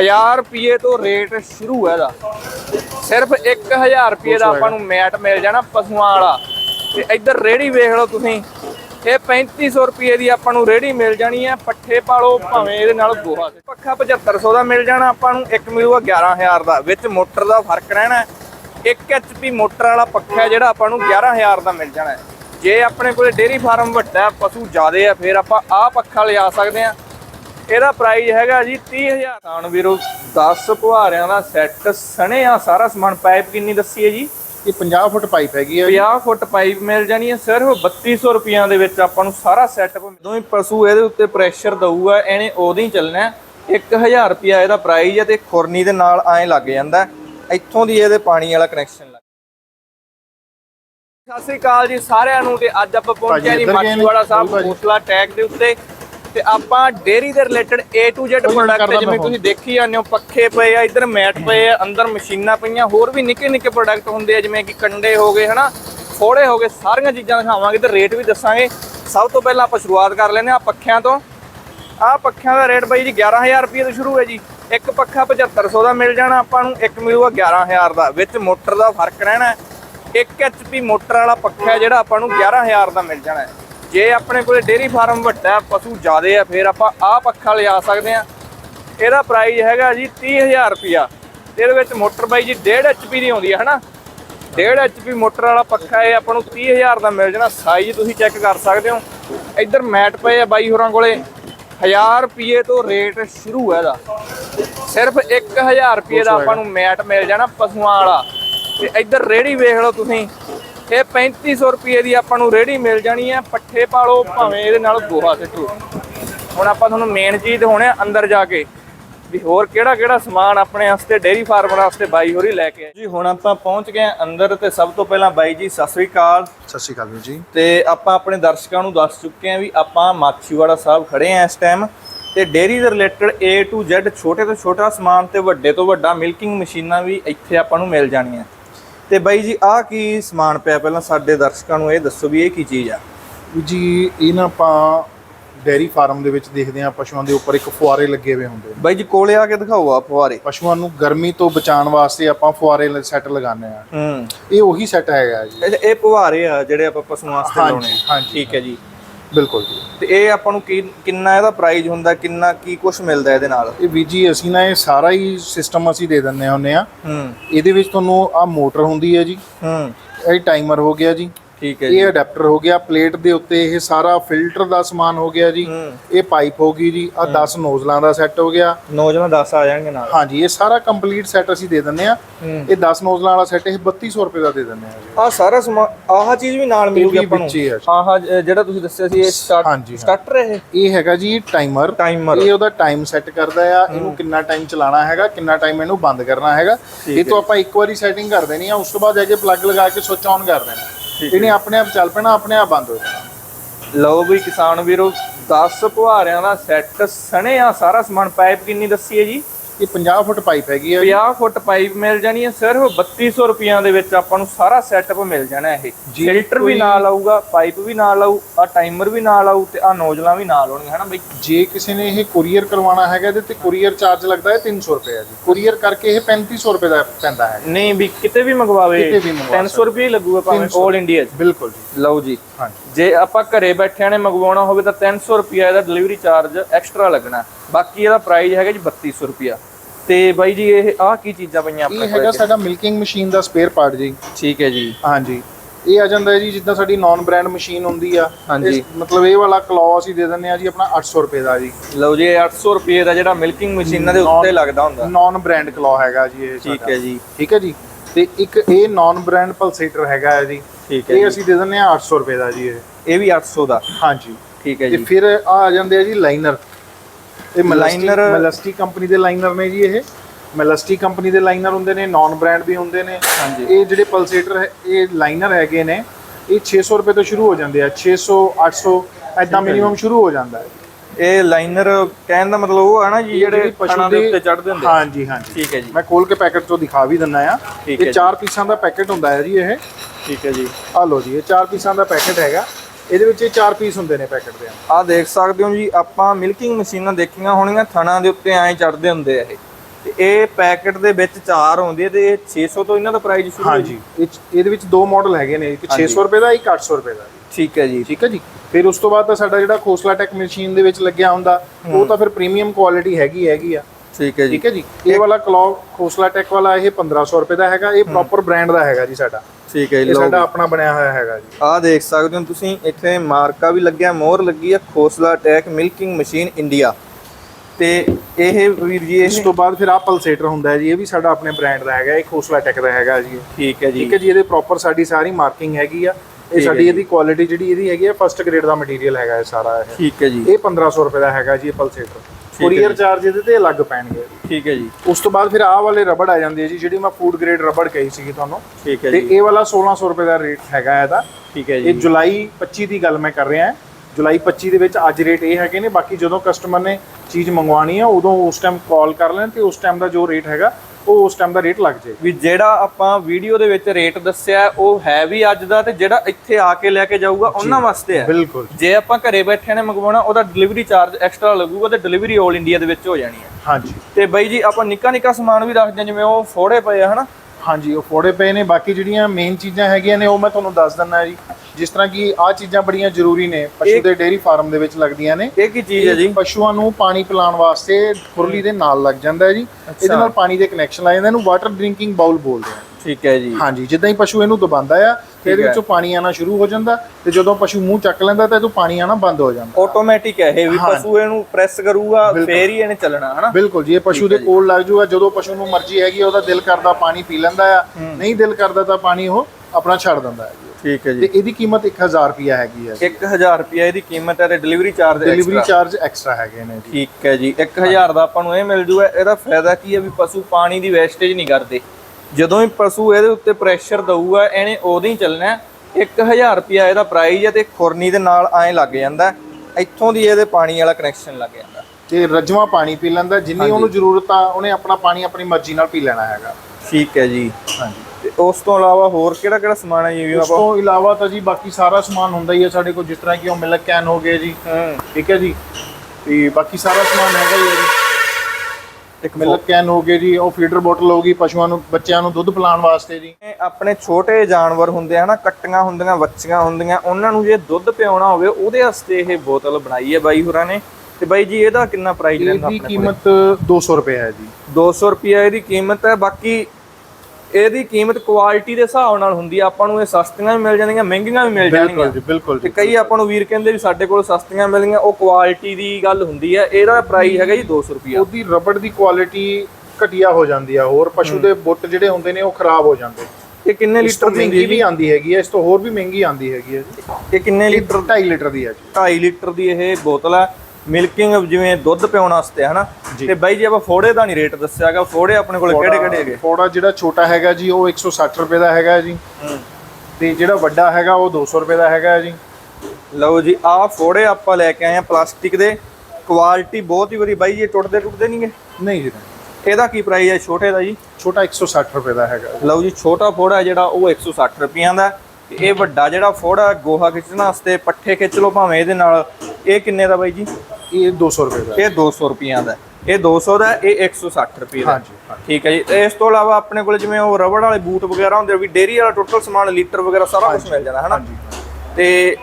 1000 ਰੁਪਏ ਤੋਂ ਰੇਟ ਸ਼ੁਰੂ ਹੈ ਇਹਦਾ। ਸਿਰਫ 1000 ਰੁਪਏ ਦਾ ਆਪਾਂ ਨੂੰ ਮੈਟ ਮਿਲ ਜਾਣਾ ਪਸ਼ੂਆਂ ਵਾਲਾ। ਤੇ ਇੱਧਰ ਰੇੜੀ ਵੇਖ ਲਓ ਤੁਸੀਂ। ਇਹ 3500 ਰੁਪਏ ਦੀ ਆਪਾਂ ਨੂੰ ਰੇੜੀ ਮਿਲ ਜਾਣੀ ਹੈ। ਪੱਠੇ ਪਾਲੋ ਭਾਵੇਂ ਇਹਦੇ ਨਾਲ ਗੋਹਾ ਪੱਖਾ 7500 ਦਾ ਮਿਲ ਜਾਣਾ ਆਪਾਂ ਨੂੰ। ਇੱਕ ਮਿਲੂਗਾ 11000 ਦਾ। ਵਿੱਚ ਮੋਟਰ ਦਾ ਫ਼ਰਕ ਰਹਿਣਾ ਹੈ। 1 ਐਚਪੀ ਮੋਟਰ ਵਾਲਾ ਪੱਖਾ ਜਿਹੜਾ ਆਪਾਂ ਨੂੰ 11000 ਦਾ ਮਿਲ ਜਾਣਾ। ਜੇ ਆਪਣੇ ਕੋਲੇ ਡੇਰੀ ਫਾਰਮ ਵੱਡਾ ਪਸ਼ੂ ਜ਼ਿਆਦੇ ਆ ਫਿਰ ਆਪਾਂ ਆਹ ਪੱਖਾ ਲਿਆ ਸਕਦੇ ਆ ਇਹਦਾ ਪ੍ਰਾਈਸ ਹੈਗਾ ਜੀ 30000 ਤਾਂ ਵੀਰੋ 10 ਪੁਹਾਰਿਆਂ ਦਾ ਸੈੱਟ ਸਣੇ ਆ ਸਾਰਾ ਸਮਾਨ ਪਾਈਪ ਕਿੰਨੀ ਦੱਸੀ ਹੈ ਜੀ ਇਹ 50 ਫੁੱਟ ਪਾਈਪ ਹੈਗੀ ਆ ਜੀ 50 ਫੁੱਟ ਪਾਈਪ ਮਿਲ ਜਾਣੀ ਹੈ ਸਿਰਫ 3200 ਰੁਪਈਆਂ ਦੇ ਵਿੱਚ ਆਪਾਂ ਨੂੰ ਸਾਰਾ ਸੈਟਅਪ ਦੋਵੇਂ ਪਸ਼ੂ ਇਹਦੇ ਉੱਤੇ ਪ੍ਰੈਸ਼ਰ ਦਊਗਾ ਇਹਨੇ ਉਦੋਂ ਹੀ ਚੱਲਣਾ ਹੈ। 1000 ਰੁਪਿਆ ਇਹਦਾ ਪ੍ਰਾਈਸ ਹੈ ਤੇ ਖੁਰਨੀ ਦੇ ਨਾਲ ਐਂ ਲੱਗ ਜਾਂਦਾ ਹੈ। ਇੱਥੋਂ ਦੀ ਇਹਦੇ ਪਾਣੀ ਵਾਲਾ ਕਨੈਕਸ਼ਨ ਲੱਗ ਸਤਿ ਸ੍ਰੀ ਅਕਾਲ ਜੀ ਸਾਰਿਆਂ ਨੂੰ ਤੇ ਅੱਜ ਆਪਾਂ ਪਹੁੰਚਿਆ ਜੀ? ਮਾਚੀਵਾੜਾ ਸਾਹਿਬ। ਕੋਸਲਾ ਟੈਗ ਦੇ ਉੱਤੇ ਤੇ ਆਪਾਂ ਡੇਰੀ ਦੇ related A to Z product ਜਿਵੇਂ ਤੁਸੀਂ ਦੇਖੀ ਜਾਂਦੇ ਹੋ ਪੱਖੇ ਪਏ ਆ ਇੱਧਰ ਮੈਟ ਪਏ ਆ ਅੰਦਰ ਮਸ਼ੀਨਾਂ ਪਈਆਂ ਹੋਰ ਵੀ ਨਿੱਕੇ ਨਿੱਕੇ ਪ੍ਰੋਡਕਟ ਹੁੰਦੇ ਆ ਜਿਵੇਂ ਕਿ ਕੰਡੇ ਹੋ ਗਏ ਹਨਾ? ਫੋੜੇ ਹੋ ਗਏ ਸਾਰੀਆਂ ਚੀਜ਼ਾਂ ਦਿਖਾਵਾਂਗੇ ਤੇ ਰੇਟ ਵੀ ਦੱਸਾਂਗੇ। ਸਭ ਤੋਂ ਪਹਿਲਾਂ ਆਪਾਂ ਸ਼ੁਰੂਆਤ ਕਰ ਲੈਂਦੇ ਆ ਪੱਖਿਆਂ ਤੋਂ। ਆਹ ਪੱਖਿਆਂ ਦਾ ਰੇਟ ਬਾਈ ਜੀ 11000 ਰੁਪਏ ਤੋਂ ਸ਼ੁਰੂ ਹੈ ਜੀ। ਇੱਕ ਪੱਖਾ 7500 ਦਾ ਮਿਲ ਜਾਣਾ ਆਪਾਂ ਨੂੰ ਇੱਕ ਮਿਲੂਗਾ 11000 ਦਾ। ਵਿੱਚ ਮੋਟਰ ਦਾ ਫ਼ਰਕ ਰਹਿਣਾ ਹੈ। 1 ਐਚਪੀ ਮੋਟਰ ਵਾਲਾ ਪੱਖਾ ਜਿਹੜਾ ਆਪਾਂ ਨੂੰ 11000 ਦਾ ਮਿਲ ਜਾਣਾ ਹੈ। ਜੇ ਆਪਣੇ ਕੋਲੇ ਡੇਰੀ ਫਾਰਮ ਵੱਡਾ ਪਸ਼ੂ ਜ਼ਿਆਦੇ ਆ ਫਿਰ ਆਪਾਂ ਆਹ ਪੱਖਾ ਲਿਆ ਸਕਦੇ ਆ ਇਹਦਾ ਪ੍ਰਾਈਸ ਹੈਗਾ ਜੀ 30000 ਰੁਪਿਆ ਇਹਦੇ ਵਿੱਚ ਮੋਟਰ ਬਾਈ ਜੀ 1.5 ਐਚਪੀ ਦੀ ਆਉਂਦੀ ਹੈ ਹਨਾ? 1.5 ਐਚਪੀ ਮੋਟਰ ਵਾਲਾ ਪੱਖਾ ਇਹ ਆਪਾਂ ਨੂੰ 30000 ਦਾ ਮਿਲ ਜਾਣਾ। ਸਾਈਜ਼ ਤੁਸੀਂ ਚੈੱਕ ਕਰ ਸਕਦੇ ਹੋ। ਇੱਧਰ ਮੈਟ ਪਏ ਆ ਬਾਈ ਹੋਰਾਂ ਕੋਲੇ। 1000 ਰੁਪਏ ਤੋਂ ਰੇਟ ਸ਼ੁਰੂ ਹੈ ਇਹਦਾ। ਸਿਰਫ 1000 ਰੁਪਏ ਦਾ ਆਪਾਂ ਨੂੰ ਮੈਟ ਮਿਲ ਜਾਣਾ ਪਸ਼ੂਆਂ ਵਾਲਾ। ਤੇ ਇੱਧਰ ਰੇੜੀ ਵੇਖ ਲਓ ਤੁਸੀਂ। ਇਹ 3500 ਰੁਪਏ ਦੀ ਆਪਾਂ ਨੂੰ ਰੇੜੀ ਮਿਲ ਜਾਣੀ ਹੈ। ਪੱਠੇ ਪਾਲੋ ਭਾਵੇਂ ਇਹਦੇ ਨਾਲ ਗੋਹਾ ਸਿੱਟੋ। ਹੁਣ ਆਪਾਂ ਤੁਹਾਨੂੰ ਮੇਨ ਚੀਜ਼ ਆ ਅੰਦਰ ਜਾ ਕੇ। ਵੀ ਹੋਰ ਕਿਹੜਾ ਕਿਹੜਾ ਸਮਾਨ ਆਪਣੇ ਵਾਸਤੇ ਡੇਰੀ ਫਾਰਮ ਵਾਸਤੇ ਬਾਈ ਹੋਰੀ ਲੈ ਕੇ ਆਏ। ਜੀ ਹੁਣ ਆਪਾਂ ਪਹੁੰਚ ਗਏ ਆ ਅੰਦਰ ਤੇ ਸਭ ਤੋਂ ਪਹਿਲਾਂ ਬਾਈ ਜੀ ਸਤਿ ਸ੍ਰੀ ਅਕਾਲ। ਸਤਿ ਸ਼੍ਰੀ ਅਕਾਲ ਜੀ। ਤੇ ਆਪਾਂ ਆਪਣੇ ਦਰਸ਼ਕਾਂ ਨੂੰ ਦੱਸ ਚੁੱਕੇ ਹਾਂ ਵੀ ਆਪਾਂ ਮਾਛੀਵਾੜਾ ਸਾਹਿਬ ਖੜੇ ਆ ਇਸ ਟਾਈਮ ਤੇ ਡੇਰੀ ਦੇ ਰਿਲੇਟਡ A to Z ਛੋਟੇ ਤੋਂ ਛੋਟਾ ਸਮਾਨ ਤੇ ਵੱਡੇ ਤੋਂ ਵੱਡਾ ਮਿਲਕਿੰਗ ਮਸ਼ੀਨਾਂ ਵੀ ਇੱਥੇ ਆਪਾਂ ਨੂੰ ਮਿਲ ਜਾਣੀਆਂ। ਤੇ ਬਾਈ ਜੀ ਆਹ ਕੀ ਸਮਾਨ ਪਿਆ ਪਹਿਲਾਂ ਸਾਡੇ ਦਰਸ਼ਕਾਂ ਨੂੰ? ਇਹ ਦੱਸੋ ਵੀ ਇਹ ਕੀ ਚੀਜ਼ ਆ? ਜੀ ਇਹ ਨਾ ਆਪਾਂ ਡੈਰੀ ਫਾਰਮ ਦੇ ਵਿੱਚ ਦੇਖਦੇ ਆ ਪਸ਼ੂਆਂ ਦੇ ਉੱਪਰ ਇੱਕ ਫੁਆਰੇ ਲੱਗੇ ਹੋਏ ਹੁੰਦੇ ਨੇ। ਬਾਈ ਜੀ ਕੋਲੇ ਆ ਕੇ ਦਿਖਾਓ ਆ ਫੁਹਾਰੇ ਪਸ਼ੂਆਂ ਨੂੰ ਗਰਮੀ ਤੋਂ ਬਚਾਉਣ ਵਾਸਤੇ ਆਪਾਂ ਫੁਆਰੇ ਸੈੱਟ ਲਗਾਉਂਦੇ ਆ ਹੂੰ। ਇਹ ਉਹੀ ਸੈੱਟ ਹੈਗਾ ਜੀ। ਇਹ ਇਹ ਫੁਹਾਰੇ ਆ ਜਿਹੜੇ ਆਪਾਂ ਪਸ਼ੂਆਂ ਵਾਸਤੇ ਲਾਉਣੇ ਆ। ਹਾਂਜੀ, ਠੀਕ ਹੈ ਜੀ। ਬਿਲਕੁਲ ਜੀ। ਤੇ ਇਹ ਆਪਾਂ ਨੂੰ ਕੀ ਕਿੰਨਾ ਇਹਦਾ ਪ੍ਰਾਈਸ ਹੁੰਦਾ ਕਿੰਨਾ ਕੀ ਕੁਝ ਮਿਲਦਾ ਇਹਦੇ ਨਾਲ? ਇਹ ਵੀਰ ਜੀ ਅਸੀਂ ਨਾ ਇਹ ਸਾਰਾ ਹੀ ਸਿਸਟਮ ਅਸੀਂ ਦੇ ਦਿੰਦੇ ਹੁੰਦੇ ਆ ਹੂੰ। ਇਹਦੇ ਵਿੱਚ ਤੁਹਾਨੂੰ ਆ ਮੋਟਰ ਹੁੰਦੀ ਹੈ ਜੀ। ਹੂੰ। ਇਹ ਟਾਈਮਰ ਹੋ ਗਿਆ ਜੀ। ਠੀਕ ਹੈ ਜੀ। ਇਹ ਅਡਾਪਟਰ ਹੋ ਗਿਆ ਪਲੇਟ ਦੇ ਉੱਤੇ ਇਹ ਸਾਰਾ ਫਿਲਟਰ ਦਾ ਸਮਾਨ ਹੋ ਗਿਆ ਜੀ। ਇਹ ਪਾਈਪ ਹੋ ਗਈ ਜੀ ਆ 10 ਨੋਜ਼ਲਾਂ ਦਾ ਸੈੱਟ ਹੋ ਗਿਆ। ਨੌਜਵਾਨ 10 ਆ ਜਾਣਗੇ ਨਾਲ। ਹਾਂਜੀ ਇਹ ਸਾਰਾ ਕੰਪਲੀਟ ਸੈੱਟ ਅਸੀਂ ਦੇ ਦਿੰਦੇ ਆ ਇਹ 10 ਨੋਜ਼ਲਾਂ ਵਾਲਾ ਸੈੱਟ ਇਹ 3200 ਰੁਪਏ ਦਾ ਦੇ ਦਿੰਦੇ ਆ ਜੀ। ਆ ਸਾਰਾ ਸਮਾਨ ਆਹ ਚੀਜ਼ ਵੀ ਨਾਲ ਮਿਲੂਗੀ ਆਪਾਂ ਨੂੰ। ਆਹ ਜਿਹੜਾ ਤੁਸੀਂ ਦੱਸਿਆ ਸੀ ਇਹ। ਸਟਾਰਟਰ ਇਹ? ਇਹ ਹੈਗਾ ਜੀ ਟਾਈਮਰ ਟਾਈਮਰ ਇਹ ਉਹਦਾ ਟਾਈਮ ਸੈੱਟ ਕਰਦਾ ਆ। ਇਹਨੂੰ ਕਿੰਨਾ ਟਾਈਮ ਚਲਾਉਣਾ ਹੈਗਾ ਕਿੰਨਾ ਟਾਈਮ ਇਹਨੂੰ ਬੰਦ ਕਰਨਾ ਹੈਗਾ। ਇਹ ਤੋਂ ਆਪਾਂ ਇੱਕ ਵਾਰੀ ਸੈਟਿੰਗ ਕਰ ਦੇਣੀ ਆ ਉਸ ਤੋਂ ਬਾਅਦ ਜਾ ਕੇ ਪਲੱਗ ਲਗਾ ਕੇ ਸੁੱਚ ਆਨ ਕਰ ਦੇਣਾ। ਇਹਨੇ ਆਪਣੇ ਆਪ ਚੱਲ ਪੈਣਾ ਆਪਣੇ ਆਪ ਬੰਦ ਹੋ ਜਾਣਾ। ਲਓ ਵੀ ਕਿਸਾਨ ਵੀਰੋ 10 ਪੁਹਾਰਿਆਂ ਦਾ ਸੈੱਟ ਸਣੇ ਆ ਸਾਰਾ ਸਮਾਨ ਪਾਈਪ ਕਿੰਨੀ ਦੱਸੀ ਹੈ ਜੀ? ਇਹ 50 ਫੁੱਟ ਪਾਈਪ ਹੈਗੀ ਆ 50 ਫੁੱਟ ਪਾਈਪ ਮਿਲ ਜਾਣੀ ਹੈ ਸਿਰਫ 3200 ਰੁਪਈਆਂ ਦੇ ਵਿੱਚ ਆਪਾਂ ਨੂੰ ਸਾਰਾ ਸੈਟਅਪ ਮਿਲ ਜਾਣਾ ਇਹ। ਫਿਲਟਰ ਵੀ ਨਾਲ ਆਊਗਾ ਪਾਈਪ ਵੀ ਨਾਲ ਆਊ ਆ ਟਾਈਮਰ ਵੀ ਨਾਲ ਆਊ ਤੇ ਆ ਨੋਜ਼ਲਾਂ ਵੀ ਨਾਲ ਆਉਣਗੀਆਂ ਹਨਾ ਬਈ? ਜੇ ਕਿਸੇ ਨੇ ਇਹ ਕੁਰੀਅਰ ਕਰਵਾਉਣਾ ਹੈਗਾ ਇਹਦੇ ਤੇ ਕੁਰੀਅਰ ਚਾਰਜ ਲੱਗਦਾ ਹੈ 300 ਰੁਪਏ ਜੀ। ਕੁਰੀਅਰ ਕਰਕੇ ਇਹ 3500 ਰੁਪਏ ਦਾ ਪੈਂਦਾ ਹੈ ਨਹੀਂ ਵੀ ਕਿਤੇ ਵੀ ਮੰਗਵਾਵੇ ਕਿਤੇ ਵੀ ਮੰਗਵਾ 300 ਰੁਪਏ ਲੱਗੂਗਾ ਭਾਵੇਂ 300올 ਇੰਡੀਆ 'ਚ। ਬਿਲਕੁਲ ਜੀ। ਲਓ ਜੀ। ਜੇ ਆਪਾਂ ਘਰੇ ਬੈਠਿਆਂ ਨੇ ਮੰਗਵਾਉਣਾ ਹੋਵੇ ਤਾਂ 300 ਰੁਪਿਆ ਇਹਦਾ ਡਿਲੀਵਰੀ ਚਾਰਜ ਐਕਸਟਰਾ ਲੱਗਣਾ। ਬਾਕੀ ਇਹਦਾ ਪ੍ਰਾਈਸ ਹੈਗਾ ਜੀ 3200 ਰੁਪਿਆ ਤੇ ਬਾਈ ਜੀ ਇਹ ਆਹ ਕੀ ਚੀਜ਼ਾਂ ਪਈਆਂ ਆਪਣੇ ਇਹ ਹੈਗਾ ਸਾਡਾ ਮਿਲਕਿੰਗ ਮਸ਼ੀਨ ਦਾ ਸਪੇਅਰ ਪਾਰਟ ਜੀ। ਠੀਕ ਹੈ ਜੀ। ਹਾਂਜੀ। ਇਹ ਆ ਜਾਂਦਾ ਹੈ ਜੀ ਜਿੱਦਾਂ ਸਾਡੀ ਨਾਨ ਬ੍ਰਾਂਡ ਮਸ਼ੀਨ ਹੁੰਦੀ ਆ। ਹਾਂਜੀ। ਇਸ- ਮਤਲਬ ਇਹ ਵਾਲਾ ਕਲੌ ਅਸੀਂ ਦੇ ਦਿੰਦੇ ਆ ਜੀ ਆਪਣਾ 800 ਰੁਪਏ ਦਾ ਜੀ। ਲਓ ਜੀ ਇਹ 800 ਰੁਪਏ ਦਾ ਜਿਹੜਾ ਮਿਲਕਿੰਗ ਮਸ਼ੀਨਾਂ ਦੇ ਉੱਤੇ ਲੱਗਦਾ ਹੁੰਦਾ। ਨਾਨ ਬ੍ਰਾਂਡ ਕਲੌ ਹੈਗਾ ਜੀ ਇਹ ਠੀਕ ਸਾਡਾ। ਹੈ ਜੀ। ਠੀਕ ਹੈ ਜੀ। ਤੇ ਇੱਕ ਇਹ ਨਾਨ ਬ੍ਰਾਂਡ ਪਲਸੇਟਰ ਹੈਗਾ ਹੈ ਜੀ। ਠੀਕ ਹੈ ਇਹ ਜੀ। ਅਸੀਂ ਦੇ ਦਿੰਦੇ ਆ 800 ਰੁਪਏ ਦਾ ਜੀ ਇਹ। ਇਹ ਵੀ 800 ਦਾ। ਹਾਂਜੀ। ਠੀਕ ਹੈ ਤੇ ਜੀ। ਫਿਰ ਆ ਆ ਜਾਂਦੇ ਆ ਜੀ ਲਾਈਨਰ ਇਹ Liner- ਮਲਸਟੀ ਕੰਪਨੀ ਦੇ ਲਾਈਨਰ ਨੇ ਜੀ ਇਹ। ਮਲਸਟੀ ਕੰਪਨੀ ਦੇ ਲਾਈਨਰ ਹੁੰਦੇ ਨੇ ਨਾਨ ਬ੍ਰਾਂਡ ਵੀ ਹੁੰਦੇ ਨੇ। ਹਾਂਜੀ। ਇਹ ਜਿਹੜੇ ਪਲਸੇਟਰ ਹੈ ਇਹ ਲਾਈਨਰ ਹੈਗੇ ਨੇ। ਇਹ 600 ਰੁਪਏ ਤੋਂ ਸ਼ੁਰੂ ਹੋ ਜਾਂਦੇ ਆ 600 800 ਐਦਾਂ ਮਿਨੀਮਮ ਸ਼ੁਰੂ ਹੋ ਜਾਂਦਾ ਹੈ। ਇਹ ਲਾਈਨਰ ਕਹਿਣ ਦਾ ਮਤਲਬ ਉਹ ਹੈ ਨਾ ਜੀ ਜਿਹੜੇ ਪਸ਼ੂ ਦੇ ਉੱਤੇ ਚੜ੍ਹਦੇ ਹੁੰਦੇ। ਹਾਂਜੀ ਹਾਂਜੀ। ਠੀਕ ਹੈ ਜੀ। ਮੈਂ ਖੋਲ ਕੇ ਪੈਕੇਟ ਤੋਂ ਦਿਖਾ ਵੀ ਦਿੰਦਾ ਆ ਇਹ। ਚਾਰ ਪੀਸਾਂ ਦਾ ਪੈਕੇਟ ਹੁੰਦਾ ਹੈ ਜੀ ਇਹ। ਠੀਕ ਹੈ ਜੀ। ਆ ਲਓ ਜੀ ਇਹ ਚਾਰ ਪੀਸਾਂ ਦਾ ਪੈਕੇਟ ਹੈਗਾ। ਇਹਦੇ ਵਿੱਚ ਇਹ ਚਾਰ ਪੀਸ ਹੁੰਦੇ ਨੇ ਪੈਕੇਟ ਦੇ। ਆਹ ਦੇਖ ਸਕਦੇ ਹੋ ਜੀ ਆਪਾਂ ਮਿਲਕਿੰਗ ਮਸ਼ੀਨਾਂ ਦੇਖੀਆਂ ਹੋਣਗੀਆਂ ਥਣਾ ਦੇ ਉੱਤੇ ਐਂ ਚੜਦੇ ਹੁੰਦੇ ਆ ਇਹ। ਤੇ ਇਹ ਪੈਕੇਟ ਦੇ ਵਿੱਚ ਚਾਰ ਆਉਂਦੇ ਆ ਤੇ ਇਹ 600 ਤੋਂ ਇਹਨਾਂ ਦਾ ਪ੍ਰਾਈਸ ਸ਼ੁਰੂ ਹੈ ਹਾਂਜੀ। ਇਹਦੇ ਵਿੱਚ ਦੋ ਮਾਡਲ ਹੈਗੇ ਨੇ ਇੱਕ 600 ਰੁਪਏ ਦਾ ਇੱਕ 800 ਰੁਪਏ ਦਾ। ਠੀਕ ਹੈ ਜੀ। ਠੀਕ ਹੈ ਜੀ। ਫਿਰ ਉਸ ਤੋਂ ਬਾਅਦ ਤਾਂ ਸਾਡਾ ਜਿਹੜਾ ਖੋਸਲਾ ਟੈਕ ਮਸ਼ੀਨ ਦੇ ਵਿੱਚ ਲੱਗਿਆ ਹੁੰਦਾ ਉਹ ਤਾਂ ਫਿਰ ਪ੍ਰੀਮੀਅਮ ਕੁਆਲਿਟੀ ਹੈਗੀ ਹੈਗੀ ਆ। ਠੀਕ ਹੈ ਜੀ। ਠੀਕ ਹੈ ਜੀ। ਇਹ ਵਾਲਾ ਕਲੌਕ ਖੋਸਲਾ ਟੈਕ ਵਾਲਾ ਇਹ 1500 ਰੁਪਏ ਦਾ ਹੈਗਾ ਇਹ ਪ੍ਰੋਪਰ ਬ੍ਰਾਂਡ ਦਾ ਹੈਗਾ ਜੀ ਸਾਡਾ। ਠੀਕ ਹੈ ਜੀ ਇਹ ਲਓ। ਸਾਡਾ ਆਪਣਾ ਬਣਿਆ ਹੋਇਆ ਹੈਗਾ ਜੀ। ਆਹ ਦੇਖ ਸਕਦੇ ਹੋ ਤੁਸੀਂ ਇੱਥੇ ਮਾਰਕਾ ਵੀ ਲੱਗਿਆ ਮੋਹਰ ਲੱਗੀ ਆ Khosla tech milking machine India. ਤੇ ਇਹ ਵੀਰ ਜੀ ਇਸ ਇਹ ਤੋਂ ਬਾਅਦ ਫਿਰ ਆ ਪਲਸੇਟਰ ਹੁੰਦਾ ਹੈ ਜੀ ਇਹ ਵੀ ਸਾਡਾ ਆਪਣੇ ਬ੍ਰਾਂਡ ਦਾ ਹੈਗਾ ਇਹ ਖੋਸਲਾ ਟੈਕ ਦਾ ਹੈਗਾ ਜੀ। ਠੀਕ ਹੈ ਜੀ। ਠੀਕ ਹੈ ਜੀ ਇਹਦੇ ਪ੍ਰੋਪਰ ਸਾਡੀ ਸਾਰੀ ਮਾਰਕਿੰਗ ਹੈਗੀ ਆ। ਇਹ ਸਾਡੀ ਇਹਦੀ ਕੁਆਲਿਟੀ ਜਿਹੜੀ ਇਹਦੀ ਹੈਗੀ ਆ ਫਸਟ ਗ੍ਰੇਡ ਦਾ ਮਟੀਰੀਅਲ ਹੈਗਾ ਇਹ ਸਾਰਾ ਇਹ। ਠੀਕ ਹੈ ਜੀ। ਇਹ 1500 ਰੁਪਏ ਦਾ ਹੈਗਾ ਜੀ ਇਹ ਪਲਸੇਟਰ। ਕੁਰੀਅਰ ਚਾਰਜ ਇਹਦੇ ਤੇ ਅਲੱਗ ਪੈਣਗੇ। ਠੀਕ ਹੈ ਜੀ। ਉਸ ਤੋਂ ਬਾਅਦ ਫਿਰ ਆਹ ਵਾਲੇ ਰਬੜ ਆ ਜਾਂਦੇ ਆ ਜੀ ਜਿਹੜੀ ਮੈਂ ਫੂਡ ਗ੍ਰੇਡ ਰਬੜ ਕਹੀ ਸੀਗੀ ਤੁਹਾਨੂੰ। ਠੀਕ ਹੈ ਤੇ ਜੀ। ਇਹ ਵਾਲਾ 1600 ਰੁਪਏ ਦਾ ਰੇਟ ਹੈਗਾ ਇਹਦਾ। ਠੀਕ ਹੈ ਇਹ ਜੀ ਜੁਲਾਈ 25 ਦੀ ਗੱਲ ਮੈਂ ਕਰ ਰਿਹਾ ਹਾਂ। ਜੁਲਾਈ 25 ਦੇ ਵਿੱਚ ਅੱਜ ਰੇਟ ਇਹ ਹੈਗੇ ਨੇ ਬਾਕੀ ਜਦੋਂ ਕਸਟਮਰ ਨੇ ਚੀਜ਼ ਮੰਗਵਾਣੀ ਆ ਉਦੋਂ ਉਸ ਟਾਈਮ ਕਾਲ ਕਰ ਲੈਣ ਤੇ ਉਸ ਟਾਈਮ ਦਾ ਜੋ ਰੇਟ ਹੈਗਾ ਉਹ ਉਸ ਟਾਈਮ ਦਾ ਰੇਟ ਲੱਗ ਜਾਏ ਵੀ ਜਿਹੜਾ ਆਪਾਂ ਵੀਡੀਓ ਦੇ ਵਿੱਚ ਰੇਟ ਦੱਸਿਆ ਉਹ ਹੈ ਵੀ ਅੱਜ ਦਾ ਤੇ ਜਿਹੜਾ ਇੱਥੇ ਆ ਕੇ ਲੈ ਕੇ ਜਾਊਗਾ ਉਹਨਾਂ ਵਾਸਤੇ ਹੈ। ਬਿਲਕੁਲ। ਜੇ ਆਪਾਂ ਘਰੇ ਬੈਠੇ ਨੇ ਮੰਗਵਾਉਣਾ ਉਹਦਾ ਡਿਲੀਵਰੀ ਚਾਰਜ ਐਕਸਟਰਾ ਲੱਗੂਗਾ ਤੇ ਡਿਲੀਵਰੀ 올 ਇੰਡੀਆ ਦੇ ਵਿੱਚ ਹੋ ਜਾਣੀ ਹੈ। ਹਾਂਜੀ। ਤੇ ਬਾਈ ਜੀ ਆਪਾਂ ਨਿੱਕਾ ਨਿੱਕਾ ਸਮਾਨ ਵੀ ਰੱਖਦੇ ਜਿਵੇਂ ਉਹ ਫੋੜੇ ਪਏ ਆ ਹਨਾ? ਹਾਂਜੀ ਉਹ ਫੋੜੇ ਪਏ ਨੇ ਬਾਕੀ ਜਿਹੜੀਆਂ ਮੇਨ ਚੀਜ਼ਾਂ ਹੈਗੀਆਂ ਨੇ ਉਹ ਮੈਂ ਤੁਹਾਨੂੰ ਦੱਸ ਦਿੰਦਾ ਜੀ। ਜਿਸ ਤਰ੍ਹਾਂ ਕਿ ਆਹ ਚੀਜ਼ਾਂ ਬੜੀਆਂ ਜ਼ਰੂਰੀ ਨੇ ਪਸ਼ੂ ਦੇ ਡੇਅਰੀ ਫਾਰਮ ਦੇ ਵਿੱਚ ਲੱਗਦੀਆਂ ਨੇ। ਇਹ ਕੀ ਚੀਜ਼ ਹੈ ਜੀ? ਪਸ਼ੂਆਂ ਨੂੰ ਪਾਣੀ ਪਿਲਾਉਣ ਵਾਸਤੇ ਖੁਰਲੀ ਦੇ ਨਾਲ ਲੱਗ ਜਾਂਦਾ ਹੈ ਜੀ। ਇਹਦੇ ਨਾਲ ਪਾਣੀ ਦੇ ਕਨੈਕਸ਼ਨ ਆ ਜਾਂਦਾ ਇਹਨੂੰ ਵਾਟਰ ਡਰਿੰਕਿੰਗ ਬਾਉਲ ਬੋਲਦੇ ਆ। ਠੀਕ ਹੈ ਜੀ। ਹਾਂਜੀ ਜਿੱਦਾਂ ਹੀ ਪਸ਼ੂ ਇਹਨੂੰ ਦਬਾਉਂਦਾ ਆ ਤੇ ਇਹਦੇ ਵਿੱਚੋਂ ਪਾਣੀ ਆਣਾ ਸ਼ੁਰੂ ਹੋ ਜਾਂਦਾ ਤੇ ਜਦੋਂ ਪਸ਼ੂ ਮੂੰਹ ਚੱਕ ਲੈਂਦਾ ਤਾਂ ਇਹਦੋਂ ਪਾਣੀ ਆਣਾ ਬੰਦ ਹੋ ਜਾਂਦਾ। ਆਟੋਮੈਟਿਕ ਹੈ ਇਹ ਵੀ ਪਸ਼ੂ ਇਹਨੂੰ ਪ੍ਰੈਸ ਕਰੂਗਾ ਫੇਰ ਹੀ ਇਹਨੇ ਚੱਲਣਾ ਹਨਾ? ਬਿਲਕੁਲ ਜੀ ਇਹ ਪਸ਼ੂ ਦੇ ਕੋਲ ਲੱਗ ਜੂਗਾ ਜਦੋਂ ਪਸ਼ੂ ਨੂੰ ਮਰਜ਼ੀ ਹੈਗੀ ਉਹਦਾ ਦਿਲ ਕਰਦਾ ਪਾਣੀ ਪੀ ਲੈਂਦਾ ਆ। ਨਹੀਂ ਦਿਲ ਕਰਦਾ ਤਾਂ ਪਾਣੀ ਉਹ ਆਪਣਾ ਛੱਡ ਦਿੰਦਾ ਹੈ ਠੀਕ ਹੈ ਤੇ ਇਹਦੀ ਕੀਮਤ 1000 ਰੁਪਿਆ ਹੈਗੀ ਹੈ 1000 ਰੁਪਏ ਇਹਦੀ ਕੀਮਤ ਹੈ ਤੇ delivery charge delivery charge extra ਹੈਗੇ ਨੇ ਜੀ। ਠੀਕ ਹੈ ਜੀ 1000 ਦਾ ਆਪਾਂ ਨੂੰ ਇਹ ਮਿਲ ਜੂਗਾ। ਇਹਦਾ ਫਾਇਦਾ ਕੀ ਹੈ ਵੀ ਪਸ਼ੂ ਪਾਣੀ ਦੀ ਵੇਸਟੇਜ ਨਹੀਂ ਕਰਦੇ। ਜਦੋਂ ਹੀ ਪਸ਼ੂ ਇਹਦੇ ਉੱਤੇ ਪ੍ਰੈਸ਼ਰ ਦਊਗਾ ਇਹਨੇ ਉਦੋਂ ਹੀ ਚੱਲਣਾ ਹੈ। 1000 ਰੁਪਿਆ ਇਹਦਾ ਪ੍ਰਾਈਸ ਹੈ ਤੇ ਖੁਰਨੀ ਦੇ ਨਾਲ ਐਂ ਲੱਗ ਜਾਂਦਾ। ਇੱਥੋਂ ਦੀ ਇਹਦੇ ਪਾਣੀ ਵਾਲਾ ਕਨੈਕਸ਼ਨ ਲੱਗ ਜਾਂਦਾ। ਤੇ ਰਜਵਾ ਪਾਣੀ ਪੀ ਲੈਂਦਾ ਜਿੰਨੀ ਉਹਨੂੰ ਜ਼ਰੂਰਤ ਆ ਉਹਨੇ ਆਪਣਾ ਪਾਣੀ ਆਪਣੀ ਮਰਜ਼ੀ ਨਾਲ ਪੀ ਲੈਣਾ ਹੈਗਾ। ਠੀਕ ਹੈ ਜੀ। ਹਾਂਜੀ। ਤੇ ਉਸ ਤੋਂ ਇਲਾਵਾ ਹੋਰ ਕਿਹੜਾ ਕਿਹੜਾ ਸਮਾਨ ਹੈ ਜੀ ਵੀ ਉਸ ਆਪਾਂ ਤੋਂ ਇਲਾਵਾ ਤਾਂ ਜੀ ਬਾਕੀ ਸਾਰਾ ਸਮਾਨ ਹੁੰਦਾ ਹੀ ਹੈ ਸਾਡੇ ਕੋਲ ਜਿਸ ਤਰ੍ਹਾਂ ਕਿ ਉਹ ਮਿਲਕ ਕੈਨ ਹੋ ਗਏ ਜੀ। ਠੀਕ ਹੈ ਜੀ। ਤੇ ਬਾਕੀ ਸਾਰਾ ਸਮਾਨ ਹੈਗਾ ਹੀ ਹੈ ਜੀ। ਇੱਕ ਮਿਲਕ ਕੈਨ ਹੋ ਗਏ ਜੀ ਉਹ ਫੀਡਰ ਬੋਟਲ ਹੋ ਗਈ ਪਸ਼ੂਆਂ ਨੂੰ ਬੱਚਿਆਂ ਨੂੰ ਦੁੱਧ ਪਿਲਾਉਣ ਵਾਸਤੇ ਜੀ। ਇਹ ਆਪਣੇ ਛੋਟੇ ਜਾਨਵਰ ਹੁੰਦੇ ਆ ਨਾ ਕੱਟੀਆਂ ਹੁੰਦੀਆਂ ਵੱਛੀਆਂ ਹੁੰਦੀਆਂ ਉਹਨਾਂ ਨੂੰ ਜੇ ਦੁੱਧ ਪਿਆਉਣਾ ਹੋਵੇ ਉਹਦੇ ਵਾਸਤੇ ਇਹ ਬੋਤਲ ਬਣਾਈ ਹੈ ਬਾਈ ਹੋਰਾਂ ਨੇ। ਤੇ ਬਾਈ ਜੀ ਇਹਦਾ ਕਿੰਨਾ ਪ੍ਰਾਈਸ ਇਹਦੀ ਆਪਣੇ ਕੋਲ? ਕੀਮਤ 200 ਰੁਪਏ ਹੈ ਜੀ। 200 ਰੁਪਿਆ ਇਹਦੀ ਕੀਮਤ ਹੈ ਬਾਕੀ ਇਹਦੀ ਕੀਮਤ ਕੁਆਲਿਟੀ ਦੇ ਹਿਸਾਬ ਨਾਲ ਹੁੰਦੀ ਆ ਆਪਾਂ ਨੂੰ ਇਹ ਸਸਤੀਆਂ ਵੀ ਮਿਲ ਜਾਂਦੀਆਂ ਮਹਿੰਗੀਆਂ ਵੀ ਮਿਲ ਜਾਣਗੀਆਂ। ਬਿਲਕੁਲ ਜੀ ਬਿਲਕੁਲ ਤੇ ਕਈ ਆਪਾਂ ਨੂੰ ਵੀਰ ਕਹਿੰਦੇ ਵੀ ਸਾਡੇ ਕੋਲ ਸਸਤੀਆਂ ਮਿਲਦੀਆਂ ਉਹ ਕੁਆਲਿਟੀ ਦੀ ਗੱਲ ਹੁੰਦੀ ਹੈ ਇਹਦਾ ਪ੍ਰਾਈਸ ਹੈਗਾ ਜੀ 200 ਰੁਪਿਆ ਉਹਦੀ ਰਬੜ ਦੀ ਕੁਆਲਿਟੀ ਘਟੀਆ ਹੋ ਜਾਂਦੀ ਆ ਹੋਰ ਪਸ਼ੂ ਦੇ ਬੁੱਟ ਜਿਹੜੇ ਹੁੰਦੇ ਨੇ ਉਹ ਖਰਾਬ ਹੋ ਜਾਂਦੇ। ਇਹ ਕਿੰਨੇ ਲੀਟਰ ਦੀ ਮਹਿੰਗੀ ਵੀ ਆਂਦੀ ਹੈਗੀ ਹੈ ਇਸ ਤੋਂ ਹੋਰ ਵੀ ਮਹਿੰਗੀ ਆਂਦੀ ਹੈਗੀ ਹੈ ਜੀ। ਇਹ ਕਿੰਨੇ ਲੀਟਰ? 2.5 ਲੀਟਰ ਦੀ ਹੈ ਜੀ। 2.5 ਲੀਟਰ ਦੀ ਇਹ ਬੋਤਲ ਹੈ ਮਿਲਕਿੰਗ ਜਿਵੇਂ ਦੁੱਧ ਪਿਆਉਣ ਵਾਸਤੇ ਹਨਾ? ਤੇ ਬਾਈ ਜੀ ਆਪਾਂ ਫੋੜੇ ਦਾ ਨਹੀਂ ਰੇਟ ਦੱਸਿਆਗਾ ਫੋੜੇ ਆਪਣੇ ਕੋਲ ਕਿਹੜੇ ਕਿਹੜੇ ਹੈਗੇ? ਫੋੜਾ ਜਿਹੜਾ ਛੋਟਾ ਹੈਗਾ ਜੀ ਉਹ 160 ਰੁਪਏ ਦਾ ਹੈਗਾ ਜੀ। ਤੇ ਜਿਹੜਾ ਵੱਡਾ ਹੈਗਾ ਉਹ 200 ਰੁਪਏ ਦਾ ਹੈਗਾ ਜੀ। ਲਓ ਜੀ ਆਹ ਫੋੜੇ ਆਪਾਂ ਲੈ ਕੇ ਆਏ ਆ ਪਲਾਸਟਿਕ ਦੇ। ਕੁਆਲਿਟੀ ਬਹੁਤ ਹੀ ਵਧੀਆ। ਬਾਈ ਜੀ ਟੁੱਟਦੇ ਟੁੱਟਦੇ ਨਹੀਂਗੇ ਨਹੀਂ ਜੀ। ਇਹਦਾ ਕੀ ਪ੍ਰਾਈਸ ਹੈ ਛੋਟੇ ਦਾ ਜੀ? ਛੋਟਾ 160 ਰੁਪਏ ਦਾ ਹੈਗਾ ਲਓ ਜੀ ਛੋਟਾ ਫੋੜਾ ਜਿਹੜਾ ਉਹ 160 ਰੁਪਈਆਂ ਦਾ। ਇਹ ਵੱਡਾ ਜਿਹੜਾ ਫੋੜਾ ਗੋਹਾ ਖਿੱਚਣ ਵਾਸਤੇ ਪੱਠੇ ਖਿੱਚ ਲਓ ਭਾਵੇਂ ਇਹਦੇ ਨਾਲ। ਇਹ ਕਿੰਨੇ ਦਾ ਬਾਈ ਜੀ? ਇਹ 200 ਰੁਪਏ ਦਾ। ਇਹ 200 ਰੁਪਈਆਂ ਦਾ। ਇਹ 200 ਦਾ ਇਹ 160 ਰੁਪਏ ਦਾ। ਹਾਂਜੀ ਠੀਕ ਹੈ ਜੀ। ਤੇ ਇਸ ਤੋਂ ਇਲਾਵਾ ਆਪਣੇ ਕੋਲ ਜਿਵੇਂ ਉਹ ਰਬੜ ਵਾਲੇ ਬੂਟ ਵਗੈਰਾ ਹੁੰਦੇ ਵੀ ਡੇਰੀ ਵਾਲਾ ਟੋਟਲ ਸਮਾਨ ਲੀਟਰ ਵਗੈਰਾ ਸਾਰਾ ਕੁਝ ਮਿਲ ਜਾਂਦਾ ਹੈ ਨਾ ਤੇ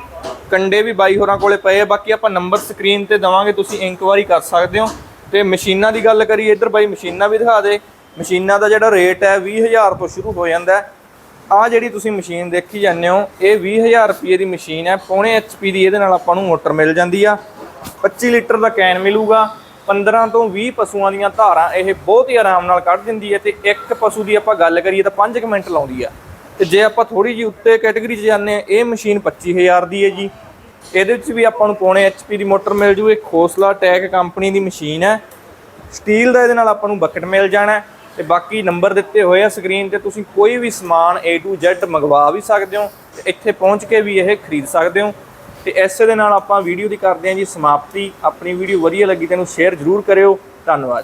ਕੰਡੇ ਵੀ ਬਾਈ ਹੋਰਾਂ ਕੋਲੇ ਪਏ ਆ ਬਾਕੀ ਆਪਾਂ ਨੰਬਰ ਸਕਰੀਨ ਤੇ ਦਵਾਂਗੇ ਤੁਸੀਂ ਇਨਕੁਆਰੀ ਕਰ ਸਕਦੇ ਹੋ। ਤੇ ਮਸ਼ੀਨਾਂ ਦੀ ਗੱਲ ਕਰੀਏ ਇੱਧਰ ਬਾਈ ਮਸ਼ੀਨਾਂ ਵੀ ਦਿਖਾ ਦੇ। ਮਸ਼ੀਨਾਂ ਦਾ ਜਿਹੜਾ ਰੇਟ ਹੈ 20000 ਤੋਂ ਸ਼ੁਰੂ ਹੋ ਜਾਂਦਾ ਹੈ। ਆ ਜਿਹੜੀ ਤੁਸੀਂ ਮਸ਼ੀਨ ਦੇਖੀ ਜਾਂਦੇ ਹੋ, ਇਹ 20000 ਰੁਪਏ ਦੀ ਮਸ਼ੀਨ ਹੈ। ਪੌਣੇ ਐਚਪੀ ਦੀ ਇਹਦੇ ਨਾਲ ਆਪਾਂ ਨੂੰ ਮੋਟਰ ਮਿਲ ਜਾਂਦੀ ਆ। 25 ਲੀਟਰ ਦਾ ਕੈਨ ਮਿਲੂਗਾ। 15 ਤੋਂ 20 ਪਸ਼ੂਆਂ ਦੀਆਂ ਧਾਰਾਂ ਇਹ ਬਹੁਤ ਹੀ ਆਰਾਮ ਨਾਲ ਕੱਢ ਦਿੰਦੀ ਹੈ ਤੇ ਇੱਕ ਪਸ਼ੂ ਦੀ ਆਪਾਂ ਗੱਲ ਕਰੀਏ ਤਾਂ 5 ਮਿੰਟ ਲਾਉਂਦੀ ਆ। ਤੇ ਜੇ ਆਪਾਂ ਥੋੜੀ ਜਿਹੀ ਉੱਤੇ ਕੈਟਾਗਰੀ 'ਚ ਜਾਂਦੇ ਆ ਇਹ ਮਸ਼ੀਨ 25000 ਦੀ ਹੈ ਜੀ। ਇਹਦੇ ਵਿੱਚ ਵੀ ਆਪਾਂ ਨੂੰ ਪੌਣੇ ਐਚਪੀ ਦੀ ਮੋਟਰ ਮਿਲ ਜੂ ਇਹ ਖੋਸਲਾ ਟੈਕ ਕੰਪਨੀ ਦੀ ਮਸ਼ੀਨ ਹੈ। ਸਟੀਲ ਦਾ ਇਹਦੇ ਨਾਲ ਆਪਾਂ ਨੂੰ ਬਕਟ ਮਿਲ ਜਾਣਾ ਤੇ ਬਾਕੀ ਨੰਬਰ ਦਿੱਤੇ ਹੋਏ ਆ ਸਕਰੀਨ ਤੇ, ਤੁਸੀਂ ਕੋਈ ਵੀ ਸਮਾਨ A to Z ਮੰਗਵਾ ਵੀ ਸਕਦੇ ਹੋ ਤੇ ਇੱਥੇ ਪਹੁੰਚ ਕੇ ਵੀ ਇਹ ਖਰੀਦ ਸਕਦੇ ਹੋ। ਤੇ ਇਸੇ ਦੇ ਨਾਲ ਆਪਾਂ ਵੀਡੀਓ ਦੀ ਕਰਦੇ ਹਾਂ ਜੀ ਸਮਾਪਤੀ। ਆਪਣੀ ਵੀਡੀਓ ਵਧੀਆ ਲੱਗੀ ਤੈਨੂੰ ਸ਼ੇਅਰ ਜ਼ਰੂਰ ਕਰਿਓ। ਧੰਨਵਾਦ।